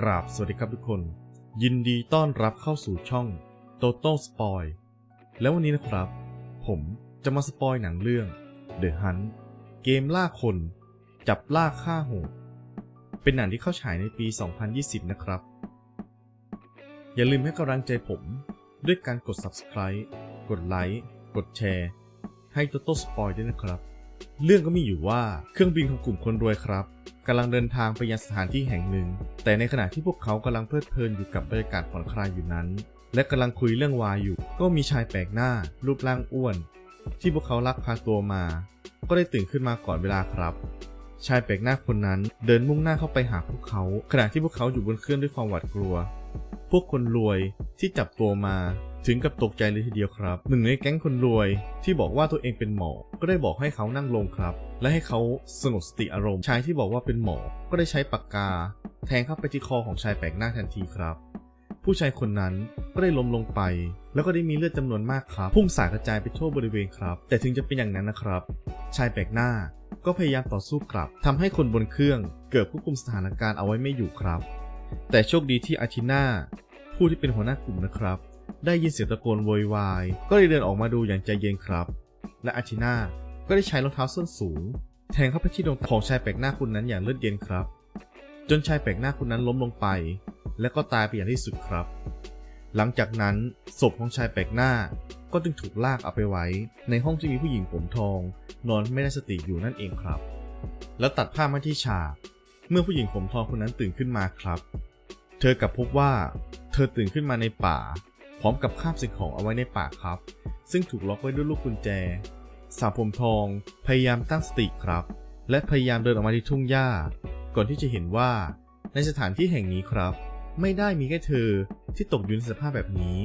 กราบสวัสดีครับทุกคน ยินดีต้อนรับเข้าสู่ช่อง Total Spoil แล้ววันนี้นะครับ ผมจะมาสปอยหนังเรื่อง The Hunt เกมล่าคน จับล่าฆ่าโหดเป็นหนังที่เข้าฉายในปี 2020 นะครับ อย่าลืมให้กำลังใจผมด้วยการกด Subscribe กดไลค์กดแชร์ ให้ Total Spoil ด้วยนะครับ เรื่องก็มีอยู่ว่าเครื่องบินของกลุ่มคนรวยครับกำลังเดินทางไปยังสถานที่แห่งหนึ่ง แต่ในขณะที่พวกเขากำลังเพลิดเพลินอยู่กับบรรยากาศผ่อนคลายอยู่นั้น และกำลังคุยเรื่องวายอยู่ ก็มีชายแปลกหน้า รูปร่างอ้วน ที่พวกเขาลักพาตัวมา ก็ได้ตื่นขึ้นมาก่อนเวลาครับ ชายแปลกหน้าคนนั้นเดินมุ่งหน้าเข้าไปหาพวกเขา ขณะที่พวกเขาอยู่บนเครื่องด้วยความหวาดกลัว พวกคนรวยที่จับตัวมา ถึงกับตกใจเลยทีเดียวครับ หนึ่งในแก๊งคนรวย ที่บอกว่าตัวเองเป็นหมอ ก็ได้บอกให้เขานั่งลงครับ และให้เขาสงบสติอารมณ์ ชายที่บอกว่าเป็นหมอ ก็ได้ใช้ปากกา แทงเข้าไปที่คอของชายแปลกหน้าทันทีครับ ผู้ชายคนนั้นก็ได้ล้มลงไป แล้วก็ได้มีเลือดจำนวนมากครับ พุ่งสาดกระจายไปทั่วบริเวณครับ แต่ถึงจะเป็นอย่างนั้นนะครับ ชายแปลกหน้าก็พยายามต่อสู้กลับทำให้คนบนเครื่องเกิดควบคุมสถานการณ์เอาไว้ไม่อยู่ครับ แต่โชคดีที่อาทิน่าผู้ที่เป็นหัวหน้ากลุ่มนะครับ ได้ยินเสียงตะโกนโวยวาย ก็เลยเดินออกมาดูอย่างใจเย็นครับ และอาทิน่าก็ได้ใช้รองเท้าส้นสูง แทงเข้าไปที่ดวงตาของชายแปลกหน้าคนนั้นอย่างเลือดเย็นครับ จนชายแปลกหน้าคนนั้นล้มลงไป และก็ตายไปอย่างที่สุดครับ หลังจากนั้นศพของชายแปลกหน้าก็จึงถูกลากเอาไปไว้ ในห้องที่มีผู้หญิงผมทอง นอนไม่ได้สติอยู่นั่นเองครับ แล้วตัดภาพมาที่ฉาก เมื่อผู้หญิงผมทองคนนั้นตื่นขึ้นมาครับ เธอกลับพบว่า เธอตื่นขึ้นมาในป่า พร้อมกับคาบสิ่งของเอาไว้ในป่าครับ ซึ่งถูกล็อกไว้ด้วยลูกกุญแจ สาวผมทองพยายามตั้งสติครับ และพยายามเดินออกมาที่ทุ่งหญ้า ก่อนที่จะเห็นว่าในสถานที่แห่งนี้ครับ ไม่ได้มีแค่เธอที่ตกอยู่ในสภาพแบบนี้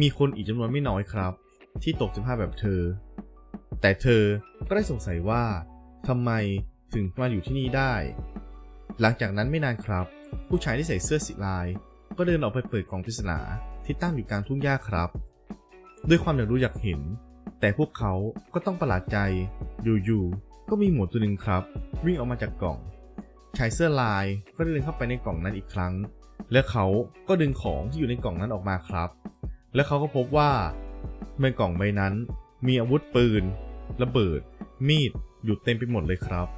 มีคนอีกจำนวนไม่น้อยครับ ที่ตกสภาพแบบเธอ แต่เธอก็ได้สงสัยว่าทำไมถึงมาอยู่ที่นี่ได้ หลังจากนั้นไม่นานครับ ผู้ชายที่ใส่เสื้อสีลาย ก็เดินออกไปเปิดกล่องปริศนา ที่ตั้งอยู่กลางทุ่งหญ้าครับ ด้วยความอยากรู้อยากเห็น แต่พวกเขาก็ต้องประหลาดใจ อยู่ๆ ก็มีหมวดตัวหนึ่งครับ วิ่งออกมาจากกล่อง ชายเสื้อลายก็ได้เดินเข้าไปในกล่องนั้นอีกครั้ง และเขาก็ดึงของที่อยู่ในกล่องนั้นออกมาครับ และเขาก็พบว่าในกล่องใบนั้น มีอาวุธปืน ระเบิด มีดอยู่เต็มไปหมดเลยครับ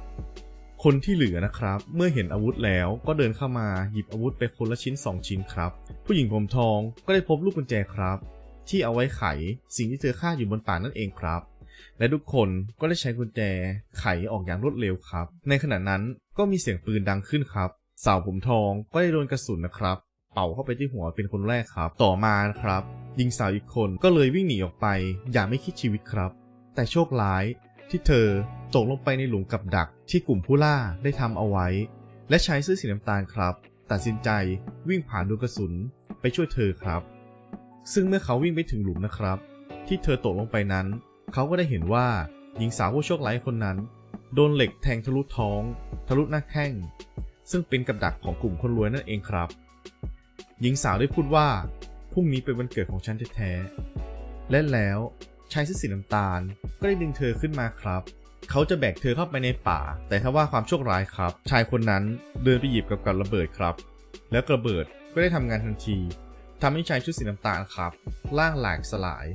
คนที่เหลือนะครับ เมื่อเห็นอาวุธแล้วก็เดินเข้ามาหยิบอาวุธไปคนละชิ้น 2 ชิ้นครับ ผู้หญิงผมทองก็ได้พบลูกกุญแจครับ ที่เอาไว้ไขสิ่งที่เธอฆ่าอยู่บนป่านั่นเองครับ และทุกคนก็ได้ใช้กุญแจไขออกอย่างรวดเร็วครับ ในขณะนั้นก็มีเสียงปืนดังขึ้นครับ สาวผมทองก็ได้โดนกระสุนนะครับ เป่าเข้าไปที่หัวเป็นคนแรกครับ ต่อมานะครับหญิงสาวอีกคนก็เลยวิ่งหนีออกไป อย่างไม่คิดชีวิตครับ แต่โชคร้าย ที่เธอตกลงไปในหลุมกับดักที่กลุ่มผู้ล่าได้ทำเอาไว้ และใชายเสื้อสีน้ำตาลครับ ตัดสินใจวิ่งผ่านดวงกระสุนไปช่วยเธอครับ ซึ่งเมื่อเขาวิ่งไปถึงหลุมนะครับ ที่เธอตกลงไปนั้น เขาก็ได้เห็นว่าหญิงสาวผู้โชคร้ายคนนั้น โดนเหล็กแทงทะลุท้อง ทะลุหน้าแข้ง ซึ่งเป็นกับดักของกลุ่มคนรวยนั่นเองครับ หญิงสาวได้พูดว่าพรุ่งนี้เป็นวันเกิดของฉันแท้ๆและแล้ว ชายเสื้อสีน้ำตาล ก็ได้ดึงเธอขึ้นมาครับ เขาจะแบกเธอเข้าไปในป่า แต่ถ้าว่าความโชคร้ายครับ ชายคนนั้นเดินไปหยิบกับกับระเบิดครับ แล้วกระเบิดก็ได้ทำงานทันทีทำให้ชายชุดสีน้ำตาลครับร่างแหลกสลาย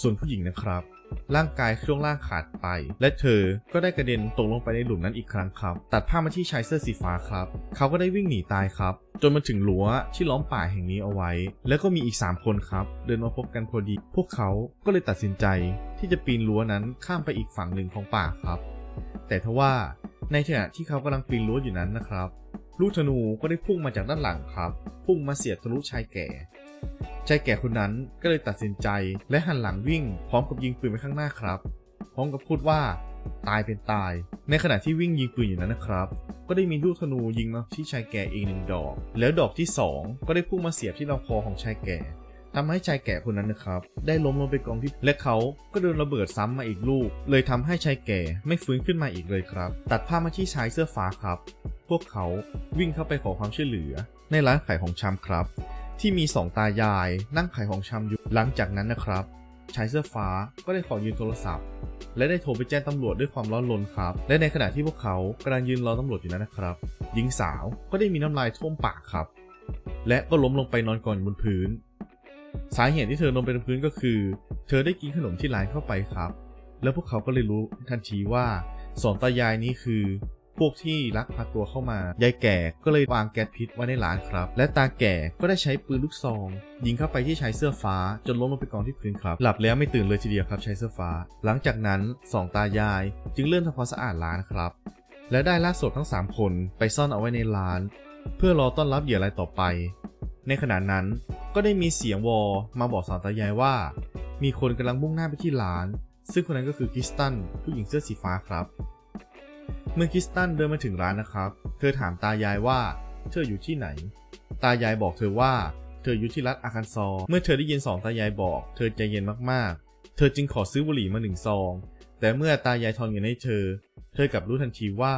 ส่วนผู้หญิงนะครับ ร่างกายช่วงล่างขาดไป และเธอก็ได้กระเด็นตกลงไปในหลุมนั้นอีกครั้งครับ ตัดภาพมาที่ชายเสื้อสีฟ้าครับ เขาก็ได้วิ่งหนีตายครับ จนมาถึงรั้วที่ล้อมป่าแห่งนี้เอาไว้ แล้วก็มีอีก 3 คนครับ เดินมาพบกันพอดี พวกเขาก็เลยตัดสินใจ ที่จะปีนรั้วนั้นข้ามไปอีกฝั่งหนึ่งของป่าครับ แต่ทว่าในขณะที่เขากำลังปีนรั้วอยู่นั้นนะครับ ลูกธนูก็ได้พุ่งมาจากด้านหลังครับ พุ่งมาเสียบทะลุชายแก่ ชายแก่คนนั้นก็เลยตัดสินใจและหันหลังวิ่ง พร้อมกับยิงปืนไปข้างหน้าครับ พร้อมกับพูดว่าตายเป็นตาย ในขณะที่วิ่งยิงปืนอยู่นั้นนะครับ ก็ได้มีลูกธนูยิงมาที่ชายแก่อีกหนึ่งดอก แล้วดอกที่สองก็ได้พุ่งมาเสียบที่ลำคอของชายแก่ทำให้ชายแก่คนนั้นนะครับ ได้ล้มลงไปกองที่และเขาก็โดนระเบิดซ้ำมาอีกลูก เลยทำให้ชายแก่ไม่ฟื้นขึ้นมาอีกเลยครับ ตัดภาพมาที่ชายเสื้อฟ้าครับ พวกเขาวิ่งเข้าไปขอความช่วยเหลือ ในร้านขายของชำครับ ที่มีสองตายายนั่งขายของชำอยู่ หลังจากนั้นนะครับ ชายเสื้อฟ้าก็ได้ขอยืมโทรศัพท์ และได้โทรไปแจ้งตำรวจด้วยความร้อนรนครับ และในขณะที่พวกเขากำลังยืนรอตำรวจอยู่นั้นนะครับ หญิงสาวก็ได้มีน้ำลายท่วมปากครับ และก็ล้มลงไปนอนกองอยู่บนพื้น สาเหตุที่เธอลงไปบนพื้นก็คือ เธอได้กินขนมที่ร้านเข้าไปครับ แล้วพวกเขาก็เลยรู้ทันทีว่าสองตายายนี้คือ พวกที่ลักพาตัวเข้ามายายแก่ก็เลยวางแก๊สพิษไว้ในร้านครับ และตาแก่ก็ได้ใช้ปืนลูกซองยิงเข้าไปที่ชายเสื้อฟ้าจนล้มลงไปกองที่พื้นครับ หลับแล้วไม่ตื่นเลยทีเดียวครับชายเสื้อฟ้า หลังจากนั้นสองตายาย จึงเริ่มทำความสะอาดร้านครับ และได้ลากศพทั้ง 3 คนไปซ่อนเอาไว้ในร้าน เพื่อรอต้อนรับเหยื่อรายต่อไป ในขณะนั้นก็ได้มีเสียงวอมาบอกสองตายายว่า มีคนกำลังมุ่งหน้าไปที่ร้าน ซึ่งคนนั้นก็คือคริสตันผู้หญิงเสื้อสีฟ้าครับ เมื่อคิสตันเดินมาถึงร้านนะครับ เธอถามตายายว่า เธออยู่ที่ไหน ตายายบอกเธอว่า เธออยู่ที่รัฐอาคันซอ เมื่อเธอได้ยินสองตายายบอก เธอใจเย็นมากๆ เธอจึงขอซื้อบุหรี่มาหนึ่งซอง แต่เมื่อตายายทอนเงินให้เธอ เธอกลับรู้ทันทีว่า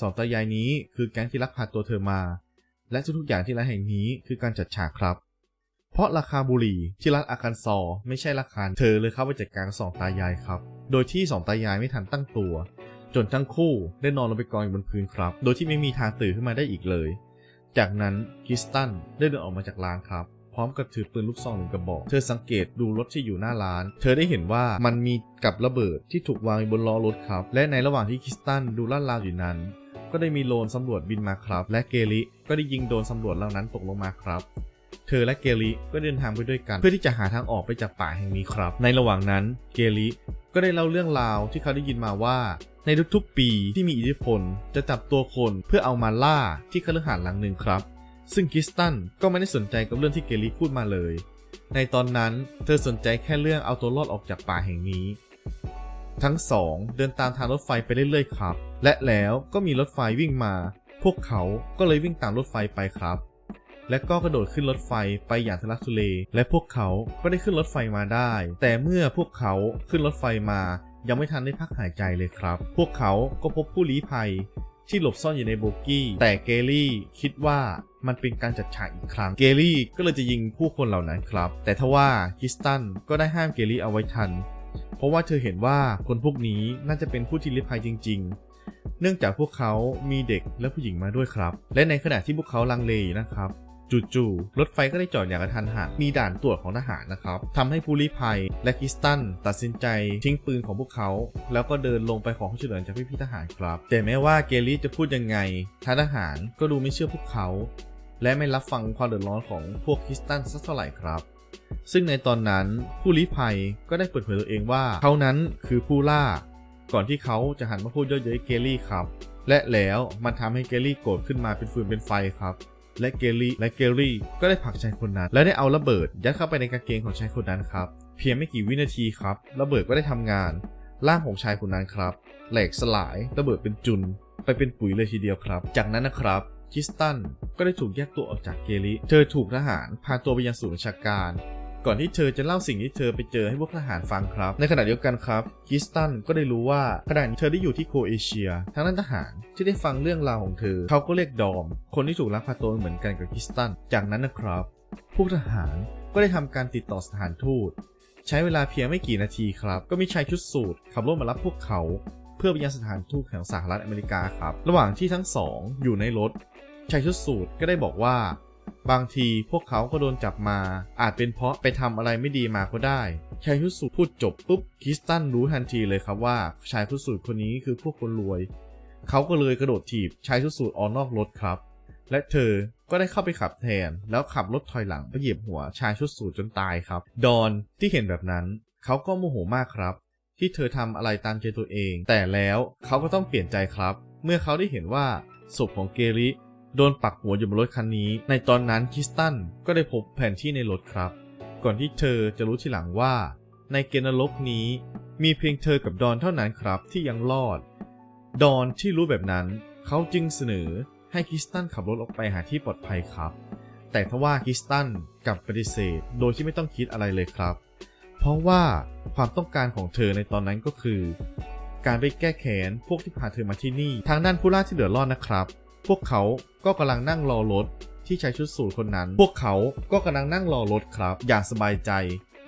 สองตายายนี้คือแก๊งที่ลักพาตัวเธอมา และทุกๆอย่างที่ร้านแห่งนี้คือการจัดฉากครับ เพราะราคาบุหรี่ที่ร้านอาคันซอ ไม่ใช่ราคาเธอเลยเข้าไปจัดการกับสองตายายครับ โดยที่สองตายายไม่ทันตั้งตัว จนทั้งคู่ได้นอนลงไปกองอยู่บนพื้นครับ โดยที่ไม่มีทางตื่นขึ้นมาได้อีกเลย จากนั้นคิสตันได้เดินออกมาจากร้านครับ พร้อมกับถือปืนลูกซองหนึ่งกระบอก เธอสังเกตดูรถที่อยู่หน้าร้าน เธอได้เห็นว่ามันมีกับระเบิดที่ถูกวางอยู่บนล้อรถครับ และในระหว่างที่คิสตันดูลาดราวอยู่นั้น ก็ได้มีโลนสำรวจบินมาครับ และเกลิก็ได้ยิงโดนสำรวจเหล่านั้นตกลงมาครับเธอและเกลิก็เดินทางไปด้วยกัน เพื่อที่จะหาทางออกไปจากป่าแห่งนี้ครับ ในระหว่างนั้นเกลิก็ได้เล่าเรื่องราวที่เขาได้ยินมาว่า ในทุกๆปีที่มีอิทธิพลจะจับตัวคนเพื่อเอามาล่าที่คฤหาสน์หลังหนึ่งครับ ซึ่งคิสตันก็ไม่ได้สนใจกับเรื่องที่เกลิพูดมาเลย ในตอนนั้นเธอสนใจแค่เรื่องเอาตัวรอดออกจากป่าแห่งนี้ ทั้งสองเดินตามทางรถไฟไปเรื่อยๆครับ และแล้วก็มีรถไฟวิ่งมา พวกเขาก็เลยวิ่งตามรถไฟไปครับ และก็กระโดดขึ้นรถไฟไปอย่างทุลักทุเล และพวกเขาก็ได้ขึ้นรถไฟมาได้ แต่เมื่อพวกเขาขึ้นรถไฟมา ยังไม่ทันได้พักหายใจเลยครับ พวกเขาก็พบผู้ลี้ภัยที่หลบซ่อนอยู่ในโบกี้ แต่เกลี่คิดว่ามันเป็นการจัดฉากอีกครั้ง เกลี่ก็เลยจะยิงผู้คนเหล่านั้นครับ แต่ทว่าคิสตันก็ได้ห้ามเกลี่เอาไว้ทัน เพราะว่าเธอเห็นว่าคนพวกนี้น่าจะเป็นผู้ที่ลี้ภัยจริง ๆ เนื่องจากพวกเขามีเด็กและผู้หญิงมาด้วยครับ และในขณะที่พวกเขาลังเลนะครับ จู่ๆรถไฟก็ได้จอดอย่างกระทันหันมีด่านตรวจของทหารนะครับทำให้ผู้ลี้ภัยและคิสตันตัดสินใจทิ้งปืนของพวกเขา แล้วก็เดินลงไปขอความช่วยเหลือจากพี่ๆทหารครับ แต่แม้ว่าเกลลี่จะพูดยังไงทางทหารก็ดูไม่เชื่อพวกเขา และไม่รับฟังความเดือดร้อนของพวกคิสตันสักเท่าไหร่ครับซึ่งในตอนนั้นผู้ลี้ภัยก็ได้เปิดเผยตัวเองว่า เขานั้นคือผู้ล่า ก่อนที่เขาจะหันมาพูดเยอะเย้ยเกลลี่ครับ และแล้วมันทำให้เกลลี่โกรธขึ้นมาเป็นฟืนเป็นไฟครับ และเกลี่และเกลี่ก็ได้ผลักชายคนนั้น และได้เอาระเบิดยัดเข้าไปในกางเกงของชายคนนั้นครับเพียงไม่กี่วินาทีครับระเบิดก็ได้ทำงานร่างของชายคนนั้นครับแหลกสลายระเบิดเป็นจุน ไปเป็นปุ๋ยเลยทีเดียวครับ จากนั้นนะครับคิสตันก็ได้ถูกแยกตัวออกจากเกลิเธอถูกทหารพาตัวไปยังศูนย์ราชการ ก่อนที่เธอจะเล่าสิ่งที่เธอไปเจอให้พวกทหารฟังครับ ในขณะเดียวกันครับคิสตันก็ได้รู้ว่าขณะนี้เธอได้อยู่ที่โครเอเชียทางนั้นทหารที่ได้ฟังเรื่องราวของเธอ เขาก็เรียกดอม คนที่ถูกลักพาตัวเหมือนกันกับคิสตัน จากนั้นนะครับ พวกทหารก็ได้ทำการติดต่อสถานทูต ใช้เวลาเพียงไม่กี่นาทีครับ ก็มีชายชุดสูทขับรถมารับพวกเขา เพื่อไปยังสถานทูตของสหรัฐอเมริกาครับ ระหว่างที่ทั้งสองอยู่ในรถชายชุดสูทก็ได้บอกว่า บางทีพวกเขาก็โดนจับมา อาจเป็นเพราะไปทำอะไรไม่ดีมาก็ได้ชายชุดสูทพูดจบปุ๊บคิสตันรู้ทันทีเลยครับว่าชายชุดสูทคนนี้คือพวกคนรวย เขาก็เลยกระโดดถีบชายชุดสูทออกนอกรถครับ และเธอก็ได้เข้าไปขับแทน แล้วขับรถถอยหลังไปเหยียบหัวชายชุดสูทจนตายครับ ดอนที่เห็นแบบนั้น เขาก็โมโหมากครับ ที่เธอทำอะไรตามใจตัวเอง แต่แล้วเขาก็ต้องเปลี่ยนใจครับ เมื่อเขาได้เห็นว่าศพของเกริ โดนปักหัวอยู่บนรถคันนี้ ในตอนนั้นคิสตันก็ได้พบแผนที่ในรถครับ ก่อนที่เธอจะรู้ทีหลังว่า ในเกณฑ์นรกนี้ มีเพียงเธอกับดอนเท่านั้นครับที่ยังรอด ดอนที่รู้แบบนั้น เขาจึงเสนอให้คิสตันขับรถออกไปหาที่ปลอดภัยครับ แต่ทว่าคิสตันกลับปฏิเสธโดยที่ไม่ต้องคิดอะไรเลยครับ เพราะว่าความต้องการของเธอในตอนนั้นก็คือ การไปแก้แค้นพวกที่พาเธอมาที่นี่ ทางด้านผู้ล่าที่เหลือรอดนะครับ พวกเขาก็กำลังนั่งรอรถที่ชายชุดสูทคนนั้น พวกเขาก็กำลังนั่งรอรถครับ อย่างสบายใจ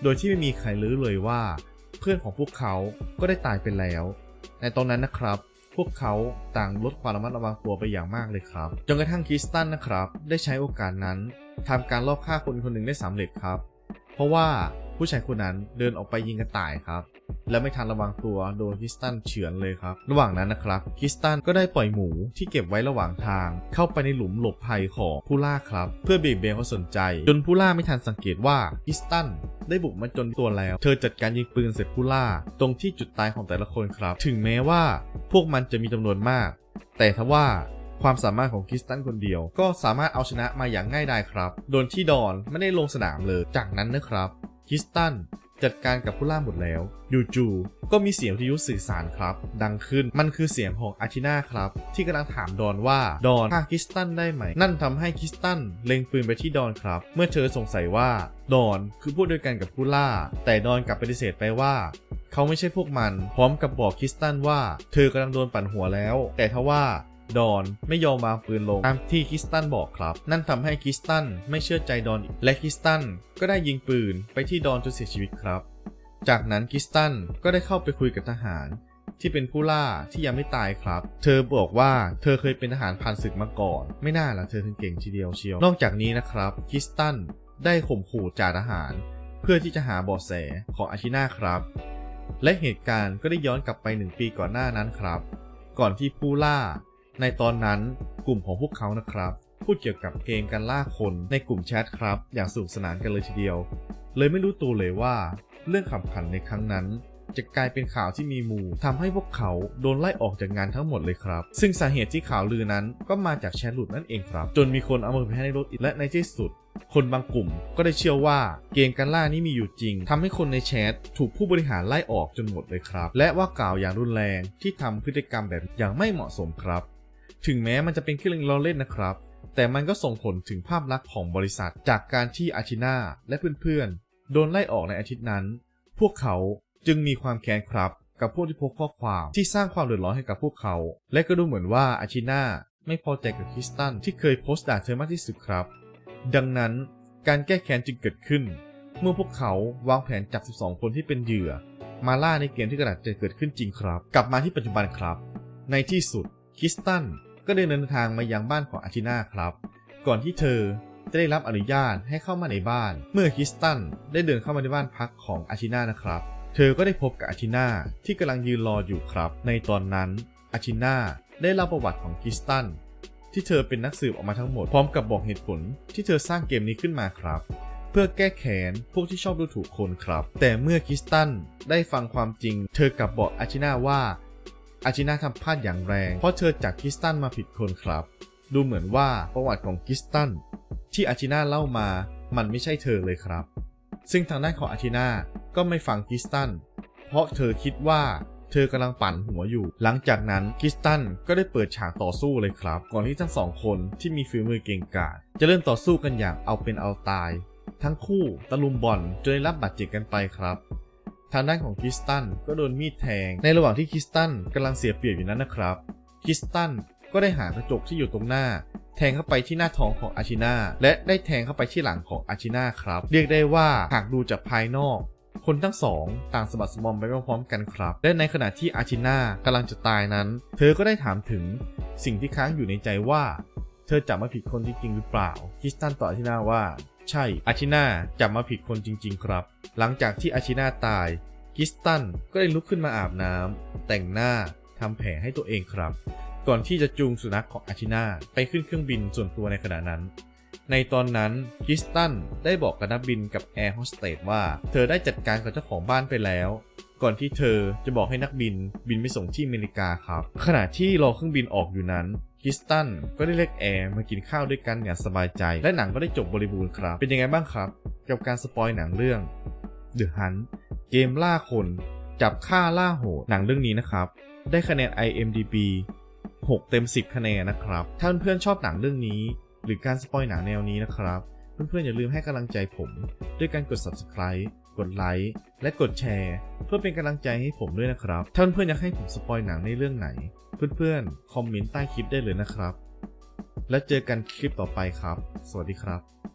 โดยที่ไม่มีใครรู้เลยว่า เพื่อนของพวกเขาก็ได้ตายไปแล้ว ในตอนนั้นนะครับ พวกเขาต่างลดความระมัดระวังตัวไปอย่างมากเลยครับ จนกระทั่งคริสตันนะครับ ได้ใช้โอกาสนั้นทำการลอบฆ่าคนคนหนึ่งได้สำเร็จครับ เพราะว่าผู้ชายคนนั้นเดินออกไปยิงกระต่ายครับ และไม่ทันระวังตัวโดนคิสตันเฉือนเลยครับ ระหว่างนั้นนะครับคิสตันก็ได้ปล่อยหมูที่เก็บไว้ระหว่างทาง เข้าไปในหลุมหลบภัยของผู้ล่าครับ เพื่อเบี่ยงเบนความสนใจ จนผู้ล่าไม่ทันสังเกตว่าคิสตันได้บุกมาจนตัวแล้ว เธอจัดการยิงปืนเสร็จผู้ล่า ตรงที่จุดตายของแต่ละคนครับ ถึงแม้ว่าพวกมันจะมีจำนวนมาก แต่ทว่าความสามารถของคริสตันคนเดียว ก็สามารถเอาชนะมาอย่างง่ายดายครับ โดนที่ดอนไม่ได้ลงสนามเลย จากนั้นนะครับคริสตัน จัดการกับผู้ล่าหมดแล้วยูจูก็มีเสียงวิทยุสื่อสารครับ ดังขึ้นมันคือเสียงของอาชิน่าครับ ที่กำลังถามดอนว่าดอนฆ่าคิสตันได้ไหม นั่นทำให้คิสตันเล็งปืนไปที่ดอนครับ เมื่อเธอสงสัยว่าดอนคือผู้เดียวกันกับผู้ล่า แต่ดอนกลับปฏิเสธไปว่า เขาไม่ใช่พวกมัน พร้อมกับบอกคิสตันว่า เธอกำลังโดนปั่นหัวแล้ว แต่ทว่า ดอนไม่ยอมวางปืนลงตามที่คริสตันบอกครับ นั่นทำให้คริสตันไม่เชื่อใจดอนอีกและคริสตันก็ได้ยิงปืนไปที่ดอนจนเสียชีวิตครับ จากนั้นคริสตันก็ได้เข้าไปคุยกับทหาร ที่เป็นผู้ล่าที่ยังไม่ตายครับ เธอบอกว่าเธอเคยเป็นทหารผ่านศึกมาก่อน ไม่น่าล่ะเธอถึงเก่งทีเดียวเชียว นอกจากนี้นะครับคริสตันได้ข่มขู่จ่าทหาร เพื่อที่จะหาเบาะแสของอาชิน่าครับ และเหตุการณ์ก็ได้ย้อนกลับไปหนึ่งปีก่อนหน้านั้นครับ ก่อนที่ผู้ล่า ในตอนนั้นกลุ่มของพวกเขานะครับ พูดเกี่ยวกับเกมการล่าคนในกลุ่มแชทครับ อย่างสนุกสนานกันเลยทีเดียว เลยไม่รู้ตัวเลยว่า เรื่องขำขันในครั้งนั้น จะกลายเป็นข่าวที่มีมูลทำให้พวกเขาโดนไล่ออกจากงานทั้งหมดเลยครับ ซึ่งสาเหตุที่ข่าวลือนั้นก็มาจากแชทหลุดนั่นเองครับ จนมีคนเอามาเผยแพร่ในรถอีกและในที่สุดคนบางกลุ่มก็ได้เชื่อว่าเกมการล่านี้มีอยู่จริงทำให้คนในแชทถูกผู้บริหารไล่ออกจนหมดเลยครับ และว่ากล่าวอย่างรุนแรงที่ทำพฤติกรรมแบบอย่างไม่เหมาะสมครับ ถึงแม้มันจะเป็นแค่เรื่องล้อเล่นนะครับ แต่มันก็ส่งผลถึงภาพลักษณ์ของบริษัท จากการที่อาชิน่าและเพื่อนๆ โดนไล่ออกในอาทิตย์นั้น พวกเขาจึงมีความแค้นครับ กับพวกที่พกข้อความที่สร้างความเดือดร้อนให้กับพวกเขา และก็ดูเหมือนว่าอาชิน่าไม่พอใจกับคริสตันที่เคยโพสต์ด่าเธอมากที่สุดครับ ดังนั้นการแก้แค้นจึงเกิดขึ้น เมื่อพวกเขาวางแผนจับ 12 คนที่เป็นเหยื่อ มาล่าในเกมที่กำลังจะเกิดขึ้นจริงครับ กลับมาที่ปัจจุบันครับ ในที่สุดคริสตัน ก็ได้เดินทางมายังบ้านของอาชิน่าครับ ก่อนที่เธอจะได้รับอนุญาตให้เข้ามาในบ้าน เมื่อคิสตันได้เดินเข้ามาในบ้านพักของอาชิน่านะครับ เธอก็ได้พบกับอาชิน่าที่กำลังยืนรออยู่ครับ ในตอนนั้นอาชิน่าได้เล่าประวัติของคิสตันที่เธอเป็นนักสืบออกมาทั้งหมดพร้อมกับบอกเหตุผลที่เธอสร้างเกมนี้ขึ้นมาครับ เพื่อแก้แค้นพวกที่ชอบดูถูกคนครับ แต่เมื่อคิสตันได้ฟังความจริง เธอกลับบอกอาชิน่าว่า อาชิน่าทำพลาดอย่างแรง เพราะเธอจากคริสตันมาผิดคนครับ ดูเหมือนว่าประวัติของคริสตันที่อาชิน่าเล่ามามันไม่ใช่เธอเลยครับ ซึ่งทางด้านของอาชิน่าก็ไม่ฟังคริสตัน เพราะเธอคิดว่าเธอกำลังปั่นหัวอยู่ หลังจากนั้นคริสตันก็ได้เปิดฉากต่อสู้เลยครับ ก่อนที่ทั้งสองคนที่มีฝีมือเก่งกาจจะเริ่มต่อสู้กันอย่างเอาเป็นเอาตาย ทั้งคู่ตะลุมบอลจนได้รับบาดเจ็บกันไปครับ ทางด้านของคริสตันก็โดนมีดแทง ในระหว่างที่คริสตันกำลังเสียเปรียบอยู่นั้นนะครับคริสตันก็ได้หากระจกที่อยู่ตรงหน้า แทงเข้าไปที่หน้าท้องของอาชิน่าและได้แทงเข้าไปที่หลังของอาชิน่าครับ เรียกได้ว่าหากดูจากภายนอก คนทั้งสองต่างสะบัดสะบอมไปพร้อมๆกันครับ และในขณะที่อาชิน่ากำลังจะตายนั้น เธอก็ได้ถามถึงสิ่งที่ค้างอยู่ในใจว่า เธอจับมาผิดคนจริงๆหรือเปล่าคิสตันตอบอาชินาว่า ใช่อาชินาจับมาผิดคนจริง ๆ ครับ หลังจากที่อาชินาตายคริสตันก็ได้ลุกขึ้นมาอาบน้ำแต่งหน้าทำแผลให้ตัวเองครับ ก่อนที่จะจูงสุนัขของอาชินาไปขึ้นเครื่องบินส่วนตัวในขณะนั้น ในตอนนั้นคริสตันได้บอกกับนักบินกับแอร์โฮสเตสว่า เธอได้จัดการกับเจ้าของบ้านไปแล้วก่อนที่เธอจะบอกให้นักบินบินไปส่งที่อเมริกาครับ ขณะที่รอเครื่องบินออกอยู่นั้น คิสตันก็ได้เรียกแอร์มากินข้าวด้วยกันอย่างสบายใจ และหนังก็ได้จบบริบูรณ์ครับ เป็นยังไงบ้างครับ กับการสปอยหนังเรื่อง The Hunt เกมล่าคนจับฆ่าล่าโหดหนังเรื่องนี้นะครับ ได้คะแนน IMDb 6 เต็ม 10 คะแนนนะครับ ถ้าเพื่อนๆชอบหนังเรื่องนี้ หรือการสปอยหนังแนวนี้นะครับ เพื่อนๆอย่าลืมให้กำลังใจผม ด้วยการกด subscribe กดไลค์และกดแชร์ เพื่อเป็นกำลังใจให้ผมด้วยนะครับ ถ้าเพื่อนๆอยากให้ผมสปอยหนังในเรื่องไหน เพื่อนๆ คอมเมนต์ใต้คลิปได้เลยนะครับ แล้วเจอกันคลิปต่อไปครับ สวัสดีครับ